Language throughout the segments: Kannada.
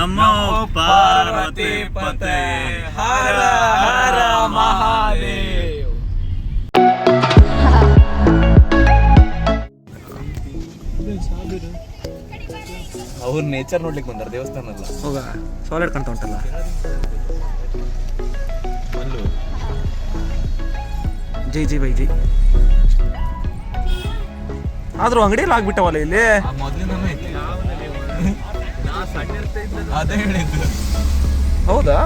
ನಮೋ ಪಾರ್ವತಿ ಪತೆ. ಹರ ಹರ ಮಹಾದೇವ್. ಅವ್ರ ನೇಚರ್ ನೋಡ್ಲಿಕ್ಕೆ ಬಂದಾರ ದೇವಸ್ಥಾನ ಅಲ್ಲ ಹೋಗ ಸಾಲಿಡ್ ಕಾಣ್ತಾ ಉಂಟಲ್ಲ? ಮಲ್ಲು. ಜೈ ಜೈ ಬೈ ಜೈ ಆದ್ರೂ ಅಂಗಡಿಯಲ್ಲಿ ಆಗ್ಬಿಟ್ಟವಲ್ಲ ಇಲ್ಲಿ? ಐತಿ ಅದೇ ಹೇಳಿದ್ದು. ಹೌದಾ?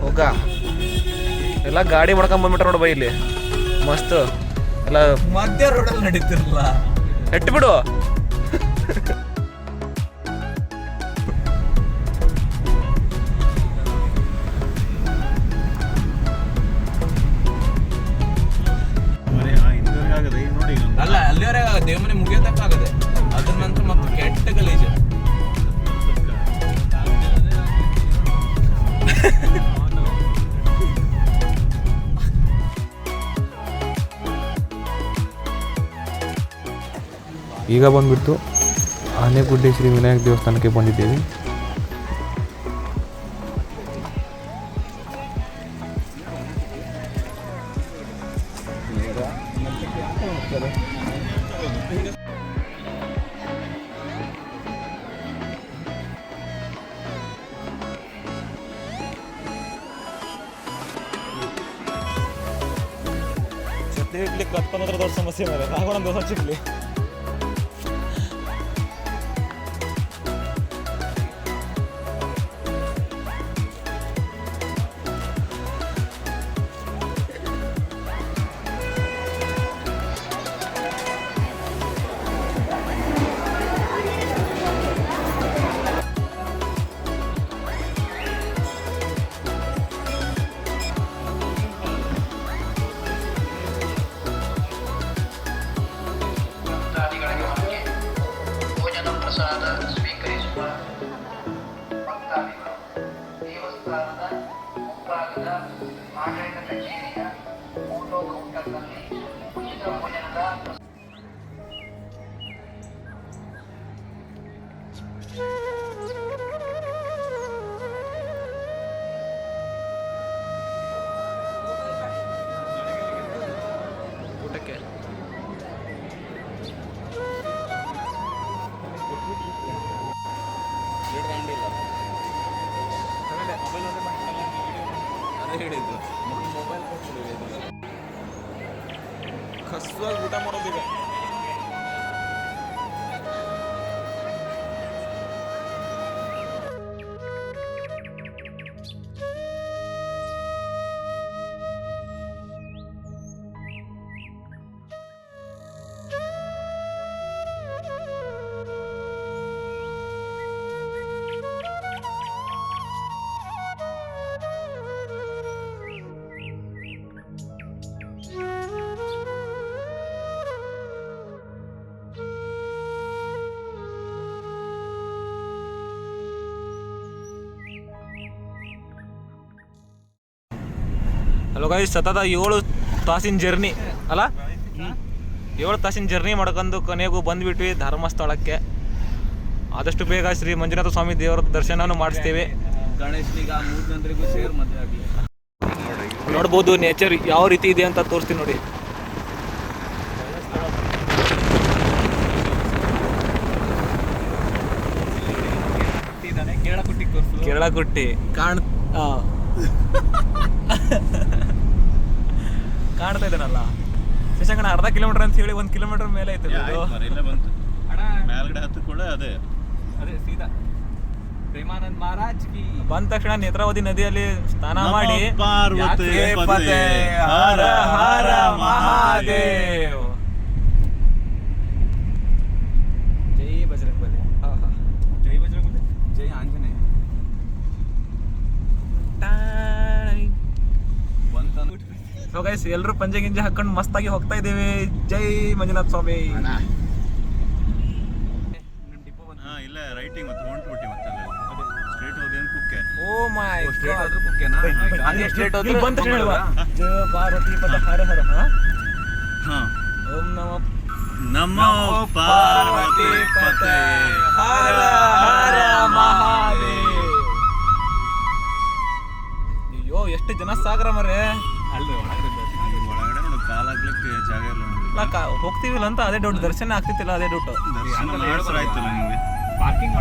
ಹೋಗ. ಎಲ್ಲ ಗಾಡಿ ಮಾಡ್ಕೊಂಡ್ ಬಂದ್ಬಿಟ್ರ ನೋಡು ಬೈ ಇಲ್ಲಿ. ಮಸ್ತ್. ಎಲ್ಲ ಮಧ್ಯ ರೋಡಲ್ಲಿ ನಡೀತಿರಲ್ಲ ಎಟ್ಟು ಬಿಡು ಈಗ ಬಂದುಬಿಟ್ಟು ಆನೆಗುಡ್ಡೆ ಶ್ರೀ ವಿನಾಯಕ ದೇವಸ್ಥಾನಕ್ಕೆ ಬಂದಿದ್ದೇವೆ. ಇಡ್ಲಿಕ್ಕೆ ಹತ್ತೊಂಬತ್ತರ ದೊಡ್ಡ ಸಮಸ್ಯೆ ಮೇಲೆ ನಾಗೊಂದು ಒಂದು ಸಿಗ್ಲಿ ಭೋಜನ ಪ್ರಸಾದ ಸ್ವೀಕರಿಸುವ ಭಕ್ತಾದಿಗಳು ದೇವಸ್ಥಾನದ ಮುಂಭಾಗದ ಆಡಳಿತ ಕಚೇರಿಯ ಫೋಟೋ ಕೌಂಟರ್ನಲ್ಲಿ ಉಚಿತ ಭೋಜನದ ಹೇಳಿದ್ದು. ಮೊಬೈಲ್ ಕಸುವಾಗಿ ಊಟ ಮಾಡೋದೀಗ ಗಾಯ್ಸ್ ಸತತ ಏಳು ತಾಸಿನ ಜರ್ನಿ ಅಲ್ಲ? ಏಳು ತಾಸಿನ ಜರ್ನಿ ಮಾಡ್ಕೊಂಡು ಕೊನೆಗೂ ಬಂದ್ಬಿಟ್ವಿ ಧರ್ಮಸ್ಥಳಕ್ಕೆ. ಆದಷ್ಟು ಬೇಗ ಶ್ರೀ ಮಂಜುನಾಥ ಸ್ವಾಮಿ ದೇವರ ದರ್ಶನವನ್ನು ಮಾಡಿಸ್ತೇವೆ. ನೋಡ್ಬೋದು ನೇಚರ್ ಯಾವ ರೀತಿ ಇದೆ ಅಂತ ತೋರಿಸ್ತೀನಿ ನೋಡಿ. ಕೇಳಕುಟ್ಟಿ ಕುಟ್ಟಿ ಕಾಣ್. ಕಾಣ್ತಾ ಇದ್ದಾನಲ್ಲ. ಶಶಾಂಕಣ ಅರ್ಧ ಕಿಲೋಮೀಟರ್ ಅಂತ ಹೇಳಿ ಒಂದ್ ಕಿಲೋಮೀಟರ್ ಮೇಲೆ ಐತೆ. ಇಲ್ಲ ಬಂತು. ಮೇಲ್ಗಡೆ ಹತ್ತು ಕೂಡ ಅದೇ. ಅದೇ ಸೀದಾ. ಪ್ರೇಮಾನಂದ್ ಮಹಾರಾಜ್ ಕಿ ಬಂದ ತಕ್ಷಣ ನೇತ್ರಾವತಿ ನದಿಯಲ್ಲಿ ಸ್ನಾನ ಮಾಡಿ ಪಾರ್ವತಿ ಹರ ಹರ ಮಹಾದೇವ್. ಸೊ ಗೈಸ್ ಎಲ್ಲರೂ ಪಂಜೆ ಗಿಂಜೆ ಹಾಕೊಂಡು ಮಸ್ತಾಗಿ ಹೋಗ್ತಾ ಇದ್ದೇವೆ. ಜೈ ಮಂಜುನಾಥ ಸ್ವಾಮಿ. ಇಲ್ಲ ರೈಟಿಂಗ್ ಮತ್ತೆ ಹೊಂಟ್ಬಿಟ್ಟಿ ಮತ್ತೆ ಸ್ಟ್ರೇಟ್ ಹೋದೇನು ಕುಕ್ಕೆ? ಓ ಮೈ ಸ್ಟ್ರೇಟ್ ಆದ್ರೂ ಕುಕ್ಕೆನಾ? ಅಲ್ಲಿ ಸ್ಟ್ರೇಟ್ ಹೋದ್ರೆ ಬಂತ ಹೇಳುವ ಜಯ ಪಾರ್ವತಿ ಪದ ಹರ ಹರ ಓಂ ನಮೋ ನಮೋ ಪಾರ್ವತಿ ಪತೇ. ಹರ ಹರ ಮಹಾದೇವ. ಅಯ್ಯೋ ಎಷ್ಟು ಜನ ಸಾಗರ ಮರೇ. ಹೋಗ್ತಿವಿಲ್ಲ ಅಂತ ಅದೇ ಡೌಟ್ ದರ್ಶನ ಆಗ್ತಿತ್ತಿಲ್ಲ ಅದೇ ಡೌಟ್ ಪಾರ್ಕಿಂಗ್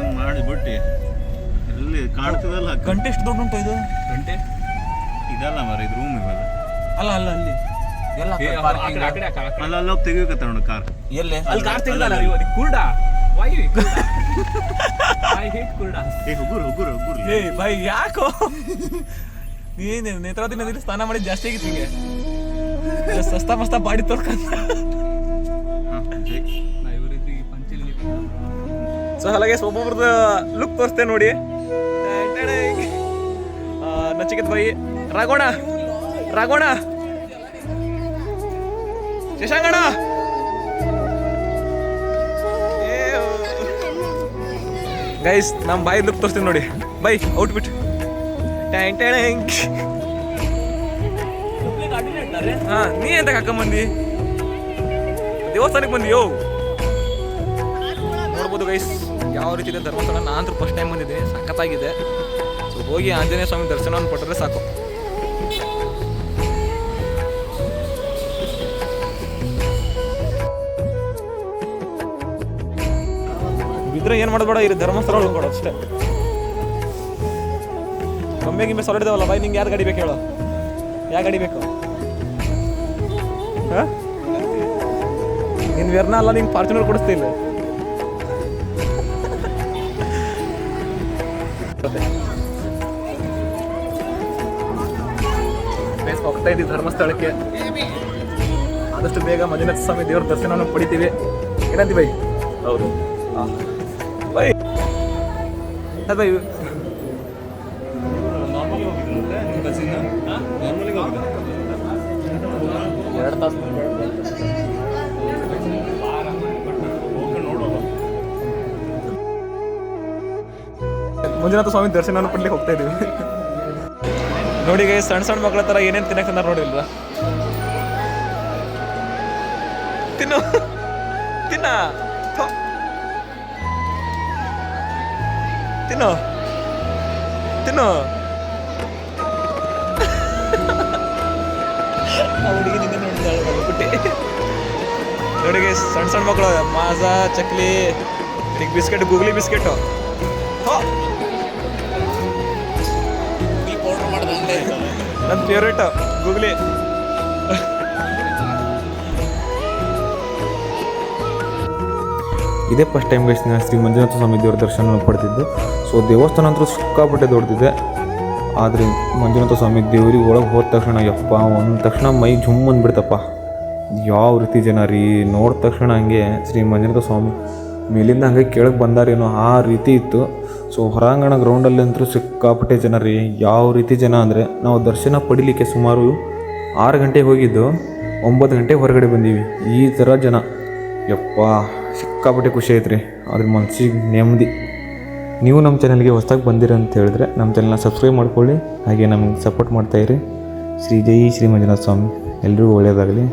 ಒಂದು ಎಲ್ಲಿ ಗಂಟೆ ಎಷ್ಟು ದೊಡ್ಡ ಉಂಟು ಇದು? ಗಂಟೆ? ಇದಲ್ಲ ಮರ ಇದು ರೂಮ್ ಇವೆಲ್ಲ. ಅಲ್ಲ ಅಲ್ಲ ಅಲ್ಲಿ. ಎಲ್ಲ ಪಾರ್ಕಿಂಗ್ ಅಲ್ಲ ಅಲ್ಲ ಹೋಗಿ ನೋಡು ಕಾರ್ ಎಲ್ಲಿ? ಅಲ್ಲಿ ಕಾರ್ ತೆಗ್ದಲ್ಲ ಕುರ್ಡ? ವೈ ಐ ಹೇಟ್ ಕುರ್ಡ? ಏ ಹುಗುರು ಹುಗುರು ಹುಗುರು. ಏ ಬೈ ಯಾಕೋ? ನೀನು ನೇತ್ರಾವತಿ ನದಿಲಿ ಸ್ನಾನ ಮಾಡಿ ಜಾಸ್ತಿ ಆಗಿತ್ತು ನಿಮಗೆ ಸಸ್ತಾ ಮಸ್ತಾ ಬಾಡಿ ತೋರ್ಕಂತ ಸೊ ಹಾಗೆ ಒಬ್ಬೊಬ್ರದ್ದು ಲುಕ್ ತೋರಿಸ್ತೇನೆ ನೋಡಿ. ನಚಿಕೇತ್ ಬೈ ರಾಗೋಣ ರಾಗೋಣ ಶಶಾಂಗಣ ಗೈಸ್ ನಮ್ಮ ಬಾಯಿ ಲುಕ್ ತೋರಿಸ್ತೀನಿ ನೋಡಿ. ಬೈ ಔಟ್ ಟ್ಯಾಂಕ್ ಟ್ಯಾಂಗ್. ಹಾ, ನೀ ಎಂತ ದೇವಸ್ಥಾನಕ್ಕೆ ಬಂದಿ ಯೋ ನೋಡ್ಬೋದು ಗೈಸ್ ಯಾವ ರೀತಿ ಇದೆ ಧರ್ಮಸ್ಥಳ. ನಾನು ಫಸ್ಟ್ ಟೈಮ್ ಬಂದಿದ್ದೆ ಸಖತ್ತಾಗಿದೆ. ಸೊ ಹೋಗಿ ಆಂಜನೇಯ ಸ್ವಾಮಿ ದರ್ಶನವನ್ನು ಕೊಟ್ಟರೆ ಸಾಕು. ಬಿದ್ರೆ ಏನು ಮಾಡಬೇಡ ಇರಿ ಧರ್ಮಸ್ಥಳ ಉಳ್ಕೊಡು ಅಷ್ಟೇ. ಗೊಂಬೆ ಗಿಮ್ಮೆ ಸೊರಡಿದಾವಲ್ಲ ಬಾಯ್ ನಿಂಗೆ ಯಾರು ಗಾಡಿ ಬೇಕು ಹೇಳು? ಯಾವ ಗಾಡಿ ಬೇಕು? ಹಾಂ? ನಿನ್ನ ವೆರ್ನ ಅಲ್ಲ ನಿಂಗೆ ಫಾರ್ಚುನರ್ ಕೊಡಿಸ್ತಿಲ್ಲ ಹೋಗ್ತಾ ಇದ್ದೀವಿ ಧರ್ಮಸ್ಥಳಕ್ಕೆ. ಆದಷ್ಟು ಬೇಗ ಮಂಜುನಾಥ ಸ್ವಾಮಿ ದೇವ್ರ ದರ್ಶನವನ್ನು ಪಡಿತೀವಿ. ಏನಂತಿ ಬೈ? ಹೌದು. ಬೈ. ಅದ್ ಬೈ ಎರಡು ತಾಸು ಮಂಜುನಾಥ ಸ್ವಾಮಿ ದರ್ಶನ ಪಡ್ಲಿಕ್ಕೆ ಹೋಗ್ತಾ ಇದೀವಿ ನೋಡಿ ಸಣ್ಣ ಸಣ್ಣ ಮಕ್ಕಳ ತರ ಏನೇನು ತಿನ್ನಕ್ ತಂದಾರ ನೋಡಿಲ್ರ ತಿನ್ನು. ತಿನ್ನ. ತಿನ್ನು. ತಿನ್ನು. ಹುಡುಗಿ ನಿನ್ನೆ ನೋಡಿಗೆ ಸಣ್ಣ ಸಣ್ಣ ಮಕ್ಕಳು ಮಾಜಾ ಚಕ್ಲಿ ಈಗ ಬಿಸ್ಕೆಟ್, ಗೂಗ್ಲಿ ಬಿಸ್ಕೆಟು. ನನ್ನ ಫೇವ್ರೇಟ್ ಗೂಗ್ಲಿ. ಇದೇ ಫಸ್ಟ್ ಟೈಮ್ ಗೈಸ್ ನಾನು ಶ್ರೀ ಮಂಜುನಾಥ ಸ್ವಾಮಿ ದೇವರ ದರ್ಶನ ಪಡೆದಿದ್ದೆ. ಸೊ ದೇವಸ್ಥಾನ ಅಂತೂ ಸಿಕ್ಕಾಪಟ್ಟೆ ದೊಡ್ಡದಿದೆ. ಆದರೆ ಮಂಜುನಾಥ ಸ್ವಾಮಿ ದೇವರಿಗೆ ಒಳಗೆ ಹೋದ ತಕ್ಷಣ, ಯಪ್ಪ, ಒಂದು ತಕ್ಷಣ ಮೈ ಜುಮ್ ಅಂದ್ಬಿಡ್ತಪ್ಪ ಯಾವ ರೀತಿ ಜನ ರೀ ನೋಡಿದ ತಕ್ಷಣ ಹಂಗೆ ಶ್ರೀ ಮಂಜುನಾಥ ಸ್ವಾಮಿ ಮೇಲಿಂದ ಹಂಗೆ ಕೇಳಕ್ಕೆ ಬಂದಾರೇನೋ ಆ ರೀತಿ ಇತ್ತು. ಸೊ ಹೊರಾಂಗಣ ಗ್ರೌಂಡಲ್ಲಿ ಅಂತೂ ಸಿಕ್ಕಾಪಟ್ಟೆ ಜನ ರೀ, ಯಾವ ರೀತಿ ಜನ ಅಂದರೆ ನಾವು ದರ್ಶನ ಪಡಿಲಿಕ್ಕೆ ಸುಮಾರು ಆರು ಗಂಟೆಗೆ ಹೋಗಿದ್ದು, ಒಂಬತ್ತು ಗಂಟೆ ಹೊರಗಡೆ ಬಂದೀವಿ. ಈ ಥರ ಜನ. ಯಪ್ಪ, ಸಿಕ್ಕಾಪಟ್ಟೆ ಖುಷಿ ಐತ್ರಿ ಅದ್ರ ಮನಸ್ಸಿಗೆ ನೆಮ್ಮದಿ. ನೀವು ನಮ್ಮ ಚಾನಲ್ಗೆ ಹೊಸ್ದಾಗಿ ಬಂದಿರ ಅಂತ ಹೇಳಿದ್ರೆ ನಮ್ಮ ಚಾನಲ್ನ ಸಬ್ಸ್ಕ್ರೈಬ್ ಮಾಡ್ಕೊಳ್ಳಿ, ಹಾಗೆ ನಮಗೆ ಸಪೋರ್ಟ್ ಮಾಡ್ತಾಯಿರಿ ಶ್ರೀ ಜೈ ಶ್ರೀ ಮಂಜುನಾಥ ಸ್ವಾಮಿ. ಎಲ್ರಿಗೂ ಒಳ್ಳೆಯದಾಗಲಿ